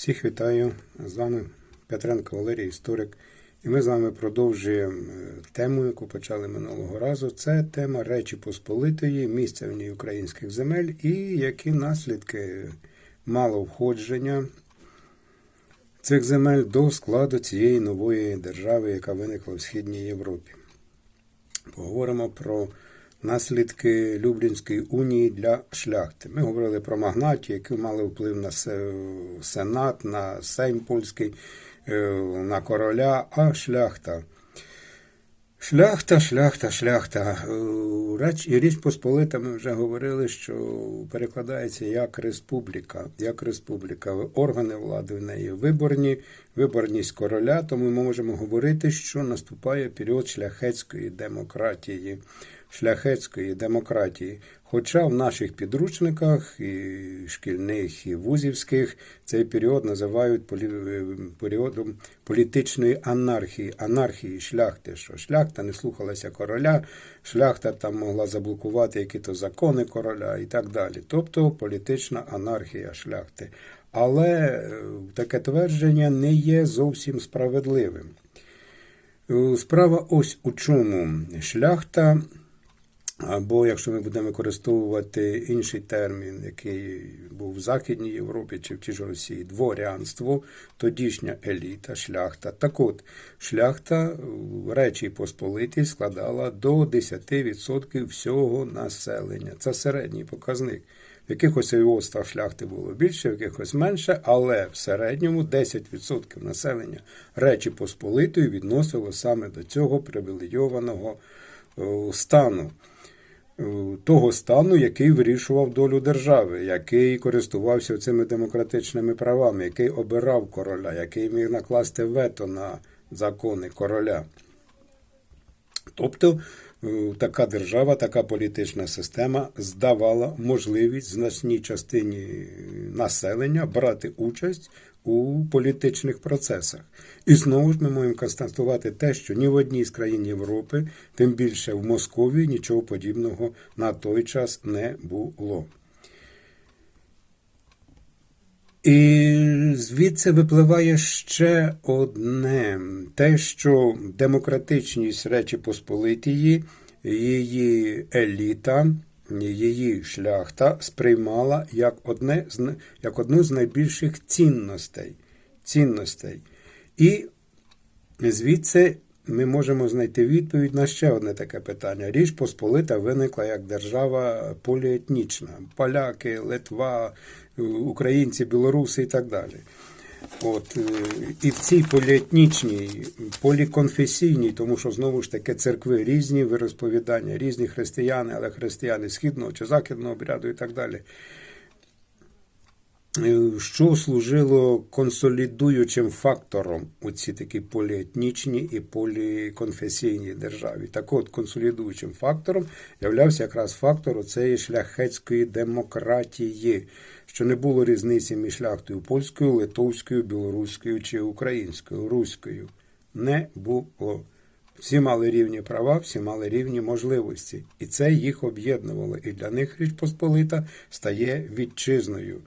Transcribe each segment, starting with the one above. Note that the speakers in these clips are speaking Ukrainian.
Всіх вітаю. З вами Петренко Валерій, історик. І ми з вами продовжуємо е, тему, яку почали минулого разу. Це тема Речі Посполитої, місця в ній українських земель і які наслідки мало входження цих земель до складу цієї нової держави, яка виникла в Східній Європі. Поговоримо про наслідки Люблінської унії для шляхти. Ми говорили про магнатів, які мали вплив на Сенат, на Сейм польський, е, на короля, а шляхта. Шляхта, шляхта, шляхта. Е, Реч, і Річ Посполита ми вже говорили, що перекладається як республіка. Як республіка. Органи влади в неї виборні, виборність короля, тому ми можемо говорити, що наступає період шляхетської демократії. Шляхетської демократії. Хоча в наших підручниках, і шкільних, і вузівських, цей період називають е, періодом політичної анархії, анархії шляхти, що шляхта не слухалася короля, шляхта там могла заблокувати які-то закони короля і так далі. Тобто політична анархія шляхти. Але е, таке твердження не є зовсім справедливим. Е, Справа ось у чому. Шляхта або якщо ми будемо використовувати інший термін, який був в Західній Європі чи в тій ж Росії, дворянство, тодішня еліта, шляхта. Так от, шляхта в Речі Посполитій складала до 10% всього населення. Це середній показник. В якихось остах шляхти було більше, в якихось менше, але в середньому 10% населення Речі Посполитої відносило саме до цього привілейованого е, стану того стану, який вирішував долю держави, який користувався цими демократичними правами, який обирав короля, який міг накласти вето на закони короля. Тобто е, така держава, така політична система здавала можливість значній частині населення брати участь у політичних процесах. І знову ж ми можемо констатувати те, що ні в одній з країн Європи, тим більше в Московії, нічого подібного на той час не було. І звідси випливає ще одне: те, що демократичність Речі Посполитії, її еліта, її шляхта сприймала як, одне, як одну з найбільших цінностей. цінностей. І звідси ми можемо знайти відповідь на ще одне таке питання. Річ Посполита виникла як держава поліетнічна. Поляки, Литва, українці, білоруси і так далі. От, е, і в цій поліетнічній, поліконфесійній, тому що знову ж таки церкви різні вирозповідання, різні християни, але християни східного чи західного обряду і так далі. Е, Що служило консолідуючим фактором у ці такі поліетнічні і поліконфесійні державі? Так от, консолідуючим фактором являвся якраз фактор цієї шляхетської демократії, що не було різниці між шляхтою польською, литовською, білоруською чи українською, руською. Не було. Всі мали рівні права, всі мали рівні можливості, і це їх об'єднувало. І для них Річ Посполита стає вітчизною.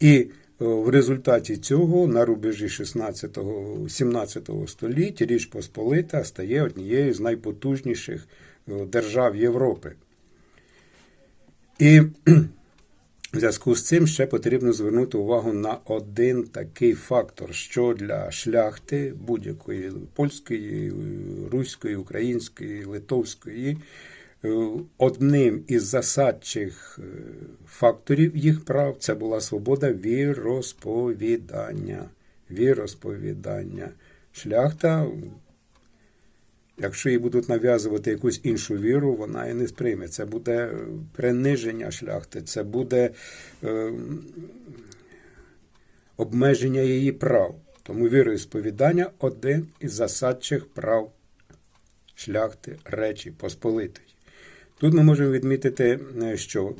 І е, в результаті цього на рубежі 16-17 століття Річ Посполита стає однією з найпотужніших е, держав Європи. І в зв'язку з цим ще потрібно звернути увагу на один такий фактор, що для шляхти будь-якої польської, руської, української, литовської, е, одним із засадчих е, факторів їх прав це була свобода віросповідання. Віросповідання. Шляхта Якщо їй будуть нав'язувати якусь іншу віру, вона і не сприйме. Це буде приниження шляхти, це буде е, обмеження її прав. Тому віроісповідання один із засадчих прав шляхти Речі Посполитої. Тут ми можемо відмітити, е, що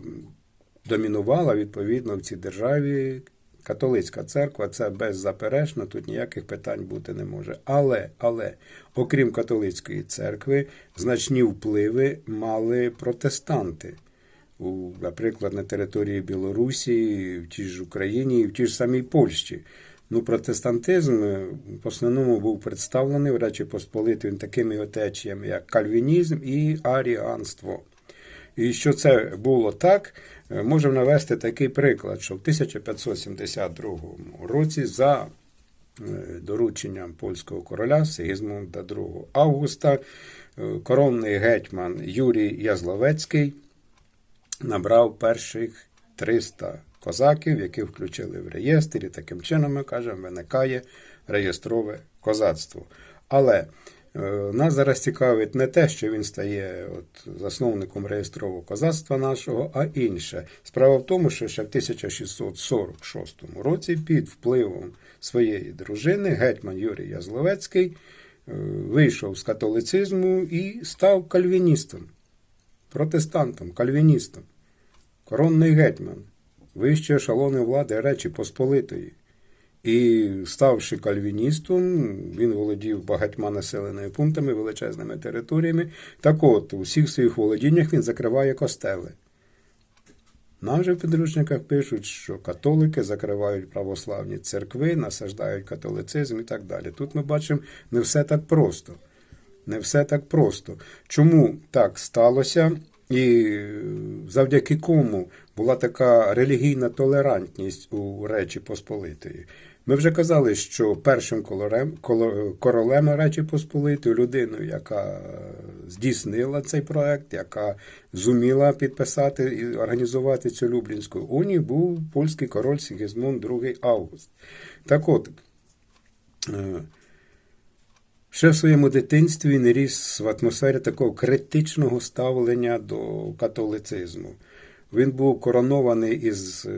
домінувала відповідно в цій державі католицька церква, це беззаперечно, тут ніяких питань бути не може. Але, але, окрім католицької церкви, значні впливи мали протестанти. У, наприклад, на території Білорусі, в тій ж Україні в тій ж самій Польщі. Ну, протестантизм е, в основному був представлений в Речі Посполитої такими отечіями, як кальвінізм і аріанство. І що це було так, е, можемо навести такий приклад, що в 1572 році за е, дорученням польського короля Сигізмунда II Августа е, коронний гетьман Юрій Язловецький набрав перших 300 козаків, яких включили в реєстр, і таким чином, ми кажемо, виникає реєстрове козацтво. Але нас зараз цікавить не те, що він стає от, засновником реєстрового козацтва нашого, а інше. Справа в тому, що ще в 1646 році під впливом своєї дружини гетьман Юрій Язловецький е, вийшов з католицизму і став кальвіністом, протестантом, кальвіністом, коронний гетьман, вищі ешелони влади Речі Посполитої. І ставши кальвіністом, він володів багатьма населеними пунктами, величезними територіями. Так от, у всіх своїх володіннях він закриває костели. Нам же в підручниках пишуть, що католики закривають православні церкви, насаждають католицизм і так далі. Тут ми бачимо не все так просто. Не все так просто. Чому так сталося? І завдяки кому була така релігійна толерантність у Речі Посполитої. Ми вже казали, що першим коло- королем Речі Посполитої, людиною, яка здійснила цей проект, яка зуміла підписати і організувати цю Люблінську унію, був польський король Сігізмунд II Август. Так от, е, Ще в своєму дитинстві він ріс в атмосфері такого критичного ставлення до католицизму. Він був коронований із е,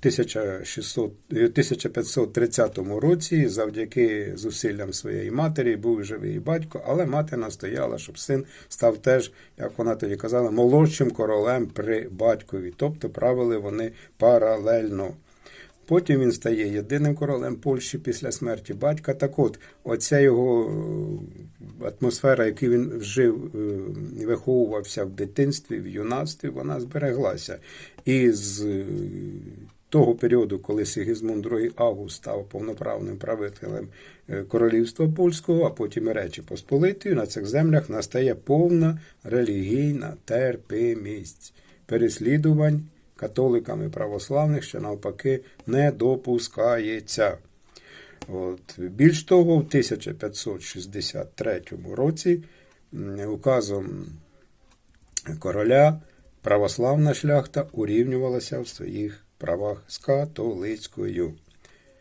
1600, е, 1530 році завдяки зусиллям своєї матері, був живий батько, але мати настояла, щоб син став теж, як вона тоді казала, молодшим королем при батькові. Тобто правили вони паралельно. Потім він стає єдиним королем Польщі після смерті батька. Так от, оця його е, атмосфера, яку він вжив, е, виховувався в дитинстві, в юнацтві, вона збереглася. І з е, того періоду, коли Сигізмунд II Август став повноправним правителем королівства польського, а потім і Речі Посполитої, на цих землях настає повна релігійна терпимість переслідувань католиками православних, що навпаки не допускається. От. Більш того, в 1563 році указом короля православна шляхта урівнювалася в своїх правах з католицькою.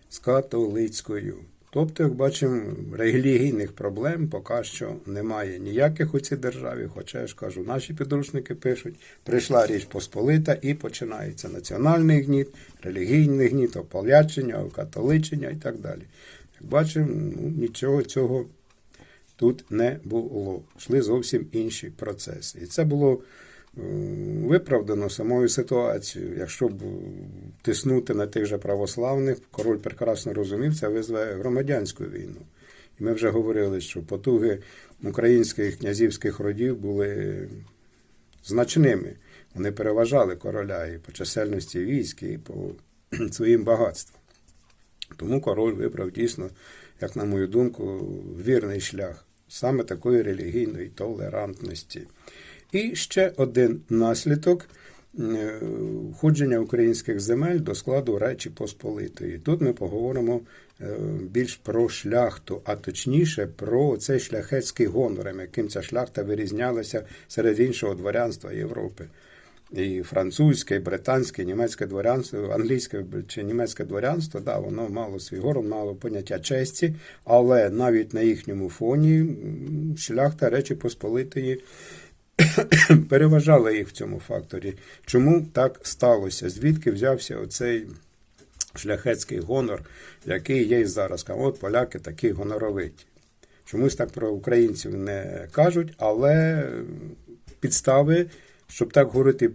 З католицькою. Тобто, як бачимо, релігійних проблем поки що немає ніяких у цій державі. Хоча я ж кажу, наші підручники пишуть, прийшла річ Посполита і починається національний гніт, релігійний гніт, ополячення, окатоличення і так далі. Як бачимо, ну, нічого цього тут не було. Йшли зовсім інші процеси. І це було виправдано самою ситуацією. Якщо б тиснути на тих же православних, король прекрасно розумів, це визве громадянську війну. І ми вже говорили, що потуги українських князівських родів були значними. Вони переважали короля і по чисельності військ, і по своїм багатствам. Тому король вибрав дійсно, як на мою думку, вірний шлях саме такої релігійної толерантності. І ще один наслідок е, входження українських земель до складу Речі Посполитої. Тут ми поговоримо е, більш про шляхту, а точніше про цей шляхетський гонор, яким ця шляхта вирізнялася серед іншого дворянства Європи. І французьке, і британське, і німецьке дворянство, англійське чи німецьке дворянство, да, воно мало свій город, мало поняття честі, але навіть на їхньому фоні шляхта Речі Посполитої переважала їх в цьому факторі. Чому так сталося? Звідки взявся оцей шляхетський гонор, який є і зараз? От поляки такі гоноровиті. Чомусь так про українців не кажуть, але підстави, щоб так говорити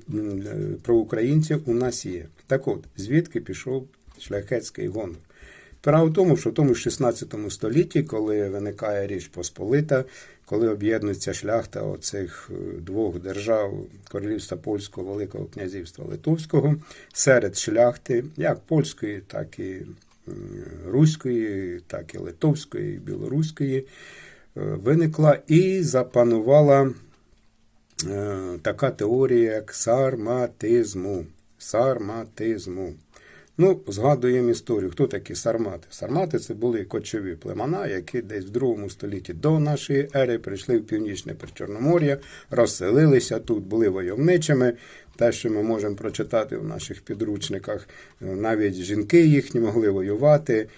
про українців, у нас є. Так от, звідки пішов шляхетський гонор? Справа в тому, що в тому 16 столітті, коли виникає Річ Посполита, коли об'єднується шляхта оцих е, двох держав Королівства Польського, Великого князівства Литовського, серед шляхти, як польської, так і руської, так і литовської, білоруської, е, виникла і запанувала е, така теорія, як сарматизму. Сарматизму. Ну, згадуємо історію. Хто такі сармати? Сармати це були кочові племена, які десь в другому столітті до нашої ери прийшли в північне Причорномор'я, розселилися тут, були войовничими. Те, що ми можемо прочитати в наших підручниках, навіть жінки їхні могли воювати,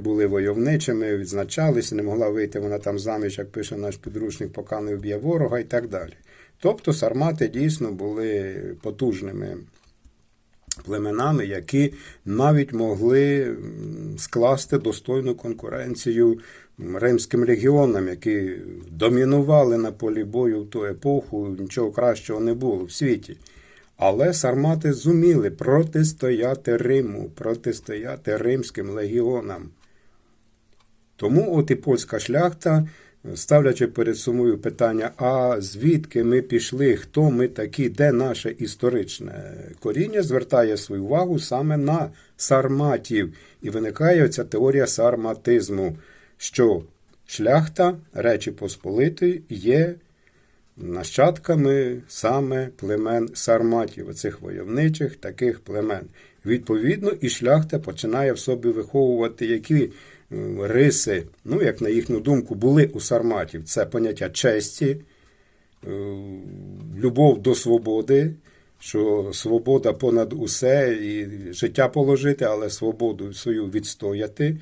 були войовничими, відзначалися, не могла вийти вона там заміж, як пише наш підручник, поки не вб'є ворога і так далі. Тобто сармати дійсно були потужними племенами, які навіть могли скласти достойну конкуренцію римським легіонам, які домінували на полі бою в ту епоху, нічого кращого не було в світі. Але сармати зуміли протистояти Риму, протистояти римським легіонам. Тому от і польська шляхта, ставлячи перед собою питання, а звідки ми пішли, хто ми такі, де наше історичне коріння, звертає свою увагу саме на сарматів. І виникає ця теорія сарматизму, що шляхта Речі Посполитої є нащадками саме племен сарматів, оцих войовничих таких племен. Відповідно, і шляхта починає в собі виховувати які риси, ну, як на їхню думку, були у сарматів. Це поняття честі, е, любов до свободи, що свобода понад усе, і життя положити, але свободу свою відстояти.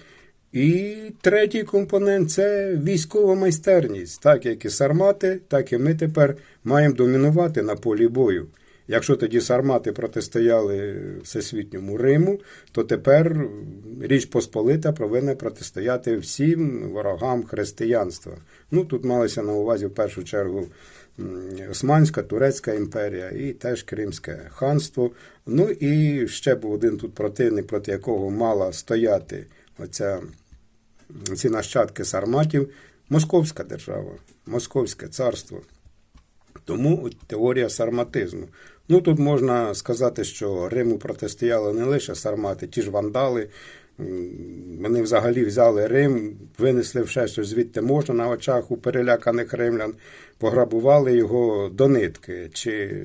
І третій компонент це військова майстерність. Так як і сармати, так і ми тепер маємо домінувати на полі бою. Якщо тоді сармати протистояли всесвітньому Риму, то тепер Річ Посполита повинна протистояти всім ворогам християнства. Ну тут малися на увазі в першу чергу Османська, Турецька імперія і теж Кримське ханство. Ну і ще був один тут противник, проти якого мала стояти оця, ці нащадки сарматів, Московська держава, Московське царство. Тому теорія сарматизму. Ну тут можна сказати, що Риму протистояли не лише сармати, ті ж вандали. Вони взагалі взяли Рим, винесли все, що звідти можна на очах у переляканих римлян, пограбували його до нитки, чи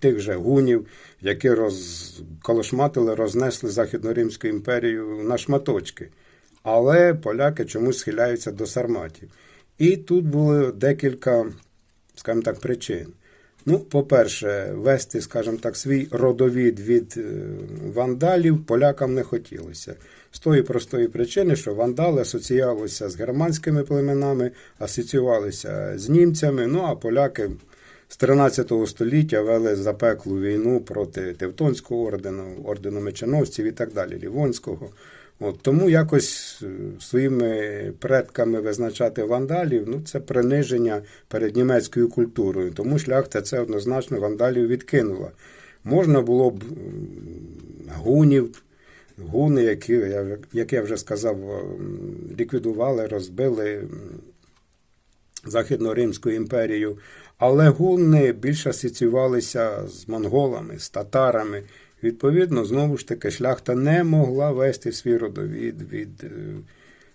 тих же гунів, які розколошматили, рознесли Західноримську імперію на шматочки. Але поляки чомусь схиляються до сарматів. І тут було декілька, скажімо так, причин. Ну, по-перше, вести, скажімо так, свій родовід від е, вандалів полякам не хотілося. З тої простої причини, що вандали асоціювалися з германськими племенами, асоціювалися з німцями, ну а поляки з 13 століття вели запеклу війну проти Тевтонського ордену, ордену меченовців і так далі, Лівонського. От, тому якось е, своїми предками визначати вандалів, ну це приниження перед німецькою культурою. Тому шляхта це однозначно вандалів відкинула. Можна було б гунів, гуни, які, як я вже сказав, ліквідували, розбили Західно-Римську імперію, але гунни більше асоціювалися з монголами, з татарами. Відповідно, знову ж таки, шляхта не могла вести свій родовід від е,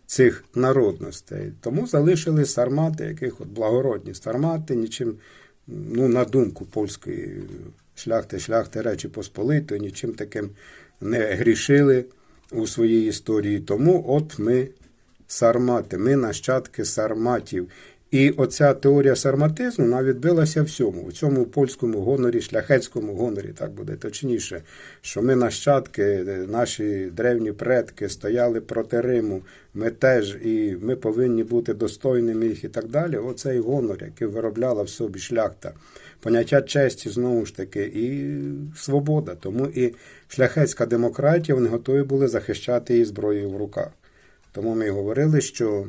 цих народностей. Тому залишили сармати, яких от благородні сармати, нічим, ну, на думку польської шляхти, шляхти Речі Посполитої, нічим таким не грішили у своїй історії. Тому от ми сармати, ми нащадки сарматів. І оця теорія сарматизму вона відбилася всьому, у цьому польському гонорі, шляхетському гонорі, так буде точніше, що ми нащадки, наші древні предки стояли проти Риму, ми теж і ми повинні бути достойними їх і так далі. Оцей гонор, який виробляла в собі шляхта. Поняття честі, знову ж таки, і свобода. Тому і шляхетська демократія вони готові були захищати її зброєю в руках. Тому ми говорили, що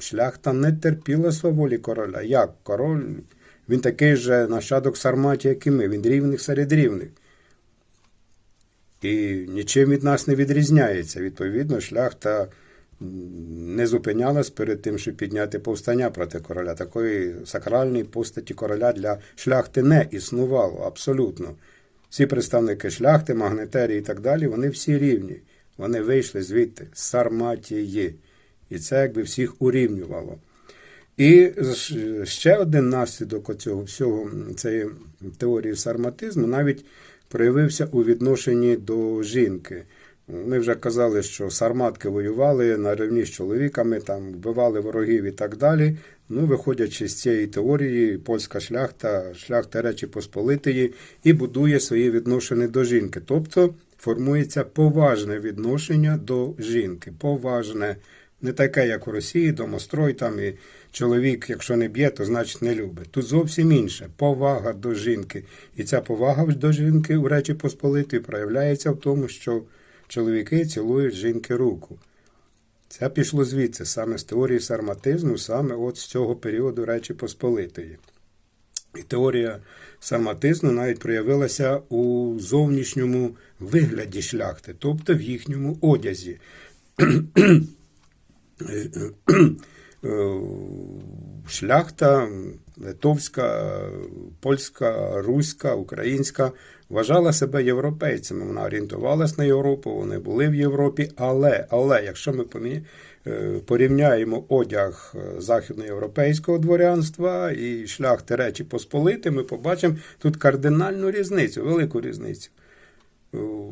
шляхта не терпіла сваволі короля. Як король? Він такий же нащадок сарматі, як і ми, він рівних серед рівних. І нічим від нас не відрізняється. Відповідно, шляхта не зупинялась перед тим, щоб підняти повстання проти короля. Такої сакральної постаті короля для шляхти не існувало абсолютно. Всі представники шляхти, магнетерії і так далі, вони всі рівні. Вони вийшли звідти з Сарматії. І це якби всіх урівнювало. І ще один наслідок цього всього цієї теорії сарматизму навіть проявився у відношенні до жінки. Ми вже казали, що сарматки воювали на рівні з чоловіками, там вбивали ворогів і так далі. Ну, виходячи з цієї теорії, польська шляхта, шляхта Речі Посполитої і будує свої відношення до жінки. Тобто формується поважне відношення до жінки. Поважне. Не таке, як у Росії, домострой там і чоловік, якщо не б'є, то значить не любить. Тут зовсім інше. Повага до жінки. І ця повага до жінки у Речі Посполитої проявляється в тому, що чоловіки цілують жінки руку. Це пішло звідси, саме з теорії сарматизму, саме от з цього періоду Речі Посполитої. І теорія сарматизму навіть проявилася у зовнішньому вигляді шляхти, тобто в їхньому одязі. Е, Шляхта литовська, польська, руська, українська вважала себе європейцями. Вона орієнтувалась на Європу, вони були в Європі. Але, але якщо ми порівняємо одяг е, західноєвропейського дворянства і шляхти Речі Посполити, ми побачимо тут кардинальну різницю, велику різницю.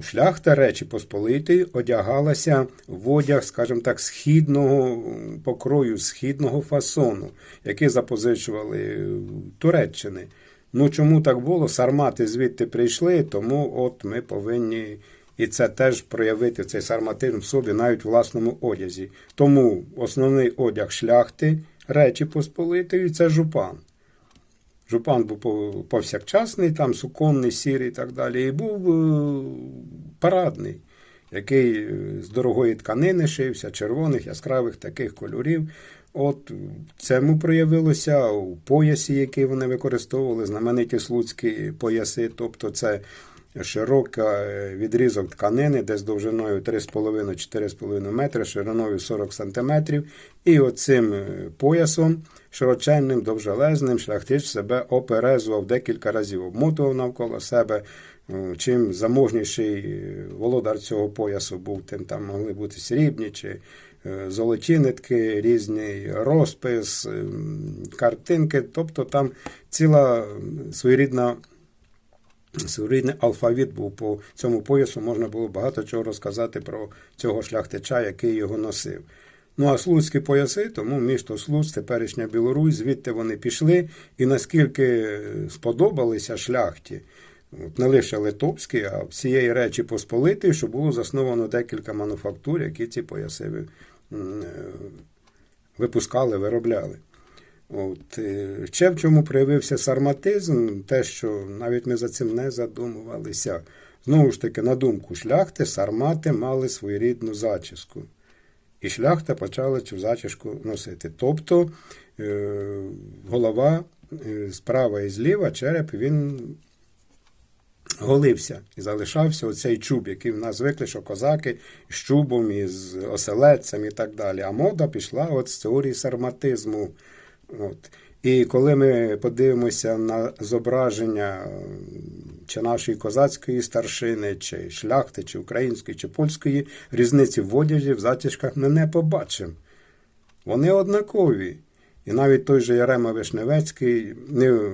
Шляхта Речі Посполитої одягалася в одяг, скажімо так, східного покрою, східного фасону, який запозичували Туреччини. Ну чому так було? Сармати звідти прийшли, тому от ми повинні і це теж проявити цей сарматизм в собі навіть в власному одязі. Тому основний одяг шляхти Речі Посполитої це жупан. Жупан був повсякчасний, там суконний, сірий і так далі. І був е, парадний, який е, з дорогої тканини шився, червоних, яскравих таких кольорів. От цьому проявилося у поясі, який вони використовували, знамениті слуцькі пояси, тобто це широка е, відрізок тканини, десь довжиною 3,5-4,5 метри, шириною 40 сантиметрів. І оцим е, поясом широченним, довжелезним шляхтич себе оперезував декілька разів, обмотував навколо себе. Е, Чим заможніший володар цього поясу був, тим там могли бути срібні чи золоті нитки, різний розпис, е, картинки. Тобто там ціла своєрідна Своєрідний алфавіт був по цьому поясу, можна було багато чого розказати про цього шляхтича, який його носив. Ну а слуцькі пояси, тому місто Слуц, теперішня Білорусь, звідти вони пішли, і наскільки сподобалися шляхті, от не лише литовські, а всієї речі Посполитої, що було засновано декілька мануфактур, які ці пояси е, випускали, виробляли. От, е, ще в чому проявився сарматизм, те, що навіть ми за цим не задумувалися. Знову ж таки, на думку шляхти, сармати мали своєрідну зачіску. І шляхта почала цю зачіску носити. Тобто е, голова е, справа і зліва, череп, він голився і залишався оцей чуб, який в нас звикли, що козаки з чубом, і з і так далі. А мода пішла от з теорії сарматизму. От. І коли ми подивимося на зображення чи нашої козацької старшини, чи шляхти, чи української, чи польської, різниці в одязі, в затяжках ми не побачимо. Вони однакові. І навіть той же Ярема Вишневецький не.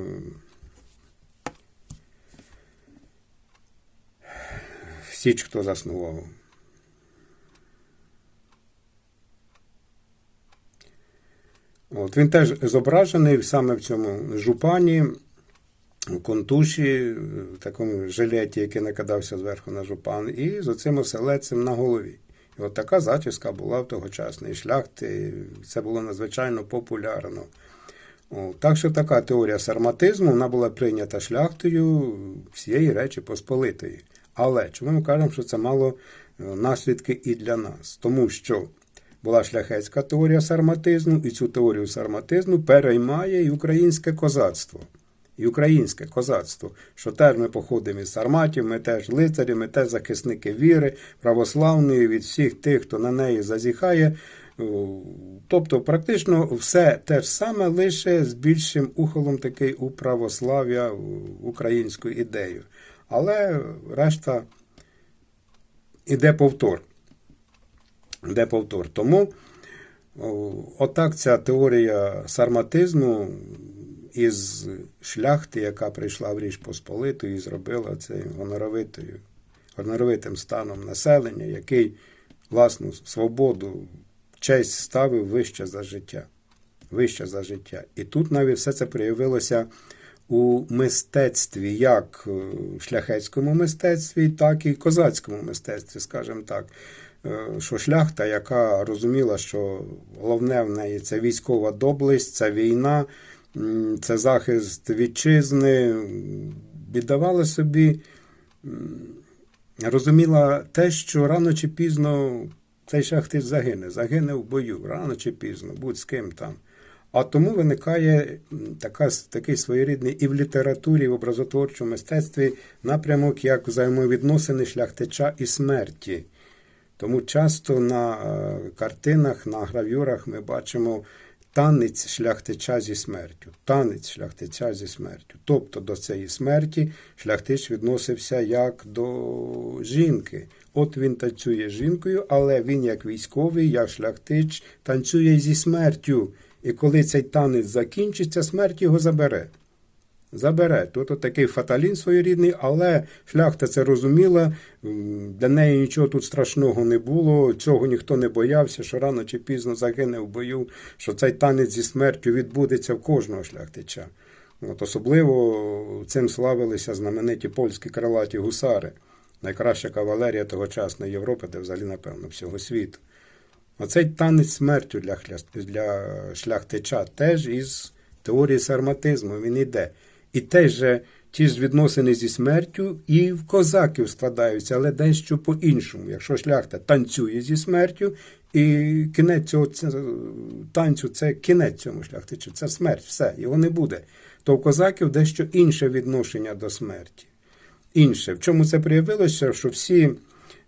Січ, хто заснував. От, він теж зображений саме в цьому жупані, контуші, в такому жилеті, який накидався зверху на жупан, і з оцим оселедцем на голові. І от така зачіска була в тогочасної шляхти. Це було надзвичайно популярно. О, так що така теорія сарматизму вона була прийнята шляхтою всієї речі Посполитої. Але чому ми кажемо, що це мало е, наслідки і для нас? Тому що була шляхетська теорія сарматизму, і цю теорію сарматизму переймає і українське козацтво. І українське козацтво, що теж ми походимо із сарматів, ми теж лицарі, ми теж захисники віри, православної від всіх тих, хто на неї зазіхає. Тобто, практично все те ж саме, лише з більшим ухолом такий у православ'я, в українську ідею. Але решта іде повтор. Де повтор. Тому отак ця теорія сарматизму із шляхти, яка прийшла в Річ Посполиту і зробила це гоноровитою, гоноровитим станом населення, який власну свободу, честь ставив вище за життя. Вище за життя. І тут навіть все це проявилося у мистецтві, як е, шляхетському мистецтві, так і козацькому мистецтві, скажімо так. Е, Що шляхта, яка розуміла, що головне в неї це військова доблесть, це війна, це захист вітчизни, віддавала собі, розуміла те, що рано чи пізно цей шахтист загине, загине в бою, рано чи пізно, будь з ким там. А тому виникає така, такий своєрідний і в літературі, і в образотворчому мистецтві напрямок як взаємовідносини шляхтича і смерті. Тому часто на е, картинах, на гравюрах ми бачимо танець шляхтича зі смертю. Танець шляхтича зі смертю. Тобто до цієї смерті шляхтич відносився як до жінки. От він танцює з жінкою, але він, як військовий, як шляхтич, танцює зі смертю. І коли цей танець закінчиться, смерть його забере. Забере. Тут такий фаталін своєрідний, але шляхта це розуміла, для неї нічого тут страшного не було, цього ніхто не боявся, що рано чи пізно загине в бою, що цей танець зі смертю відбудеться в кожного шляхтича. От особливо цим славилися знамениті польські крилаті гусари, найкраща кавалерія тогочасної Європи, де взагалі, напевно, всього світу. Оцей танець смертю для, для шляхтича теж із теорії сарматизму він іде. І теж ті ж відносини зі смертю і в козаків складаються, але дещо по-іншому. Якщо шляхта танцює зі смертю, і кінець цього танцю це кінець цьому шляхтичу, це смерть, все, його не буде. То в козаків дещо інше відношення до смерті. Інше. В чому це проявилося? Що всі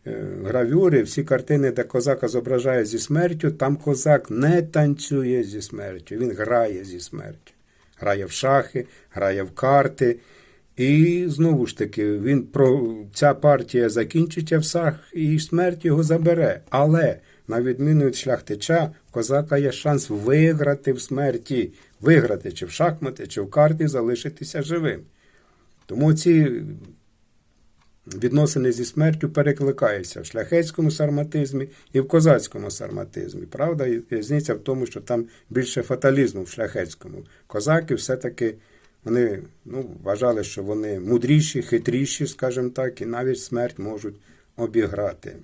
е, гравюри, всі картини, де козака зображає зі смертю, там козак не танцює зі смертю, він грає зі смертю. Грає в шахи, грає в карти. І знову ж таки, він про ця партія закінчиться в сах, і смерть його забере. Але, на відміну від шляхтича, в козака є шанс виграти в смерті, виграти чи в шахмати, чи в карти, залишитися живим. Тому ці відносини зі смертю перекликаються в шляхетському сарматизмі і в козацькому сарматизмі. Правда, і різниця в тому, що там більше фаталізму в шляхетському. Козаки все-таки вони ну, вважали, що вони мудріші, хитріші, скажімо так, і навіть смерть можуть обіграти.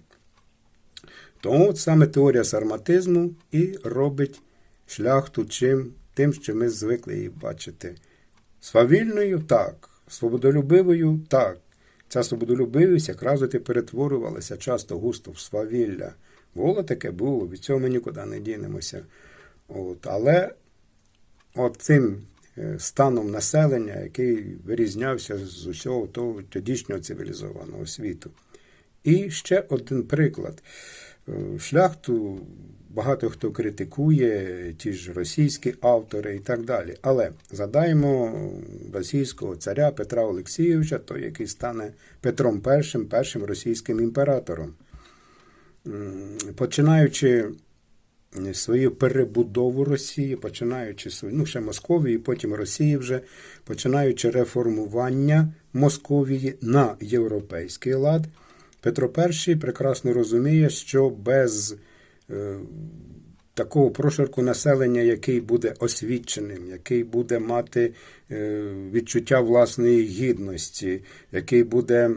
Тому от саме теорія сарматизму і робить шляхту чим, тим, що ми звикли її бачити. Свавільною так, свободолюбивою так. Ця свободолюбивість якраз і перетворювалася часто густо в свавілля. Було таке, було, від цього ми нікуди не дінемося. От, але от цим е, станом населення, який вирізнявся з усього того тодішнього цивілізованого світу. І ще один приклад. Шляхту багато хто критикує, ті ж російські автори і так далі. Але задаємо російського царя Петра Олексійовича, той, який стане Петром І, першим російським імператором. Починаючи свою перебудову Росії, починаючи свою, ну ще Московії, потім Росії вже, починаючи реформування Московії на європейський лад, Петро І прекрасно розуміє, що без е, такого прошарку населення, який буде освіченим, який буде мати е, відчуття власної гідності, який буде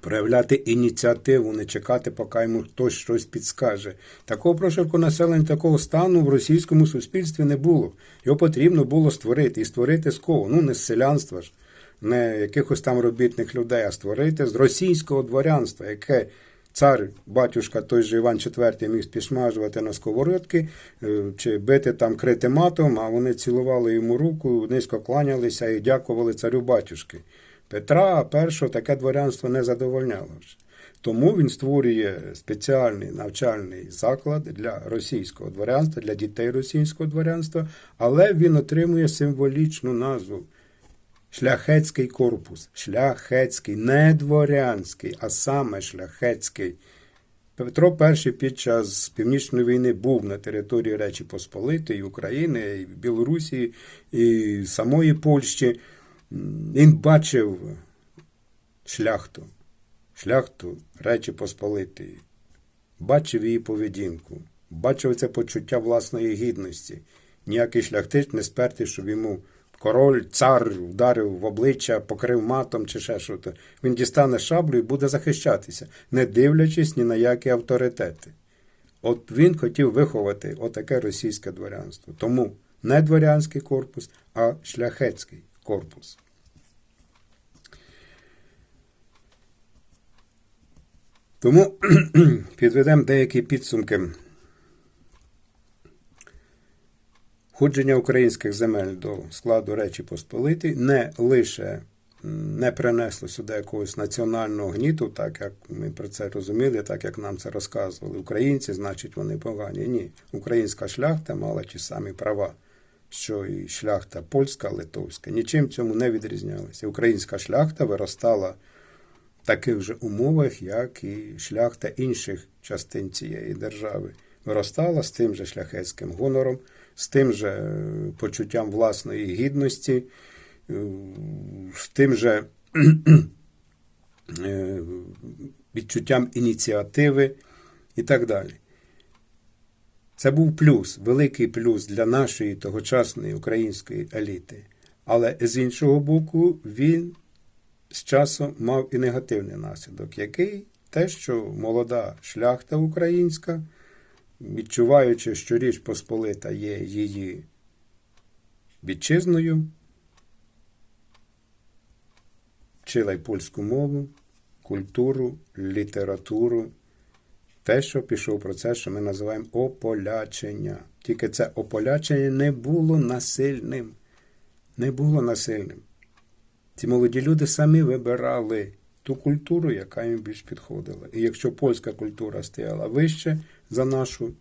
проявляти ініціативу, не чекати, поки йому хтось щось підскаже. Такого прошарку населення, такого стану в російському суспільстві не було. Його потрібно було створити. І створити з кого? Ну, не з селянства ж, не якихось там робітних людей, а створити з російського дворянства, яке цар, батюшка, той же Іван IV міг підсмажувати на сковородки, е, чи бити там крити матом, а вони цілували йому руку, низько кланялися і дякували царю батюшки. Петра І таке дворянство не задовольняло. Тому він створює спеціальний навчальний заклад для російського дворянства, для дітей російського дворянства, але він отримує символічну назву Шляхетський корпус. Шляхетський, не дворянський, а саме шляхетський. Петро І під час Північної війни був на території Речі Посполитої, України, і Білорусі, і самої Польщі. Він бачив шляхту, шляхту Речі Посполитої, бачив її поведінку, бачив це почуття власної гідності. Ніякий шляхтич не спертий, щоб йому король, цар вдарив в обличчя, покрив матом чи ще щось. Він дістане шаблю і буде захищатися, не дивлячись ні на які авторитети. От він хотів виховати отаке російське дворянство. Тому не дворянський корпус, а шляхетський корпус. Тому підведемо деякі підсумки. Входження українських земель до складу Речі Посполитої не лише не принесло сюди якогось національного гніту, так як ми про це розуміли, так як нам це розказували. Українці, значить, вони погані. Ні. Українська шляхта мала ті самі права, що і шляхта польська, литовська. Нічим цьому не відрізнялися. Українська шляхта виростала в таких же умовах, як і шляхта інших частин цієї держави. Виростала з тим же шляхетським гонором, з тим же е, почуттям власної гідності, е, з тим же е, відчуттям ініціативи і так далі. Це був плюс, великий плюс для нашої тогочасної української еліти. Але з іншого боку, він з часом мав і негативний наслідок, який те, що молода шляхта українська, відчуваючи, що Річ Посполита є її вітчизною, вчила й польську мову, культуру, літературу, те, що пішов процес, що ми називаємо ополячення. Тільки це ополячення не було насильним. Не було насильним. Ці молоді люди самі вибирали ту культуру, яка їм більш підходила. І якщо польська культура стояла вище за нашу,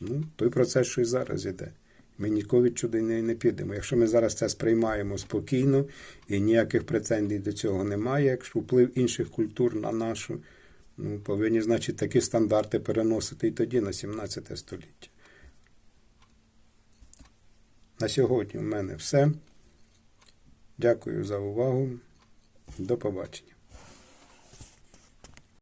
ну, той процес, що і зараз іде. Ми ніколи відчуди не, не підемо. Якщо ми зараз це сприймаємо спокійно і ніяких претензій до цього немає, якщо вплив інших культур на нашу, ну, повинні, значить, такі стандарти переносити і тоді на 17 століття. На сьогодні в мене все. Дякую за увагу. До побачення.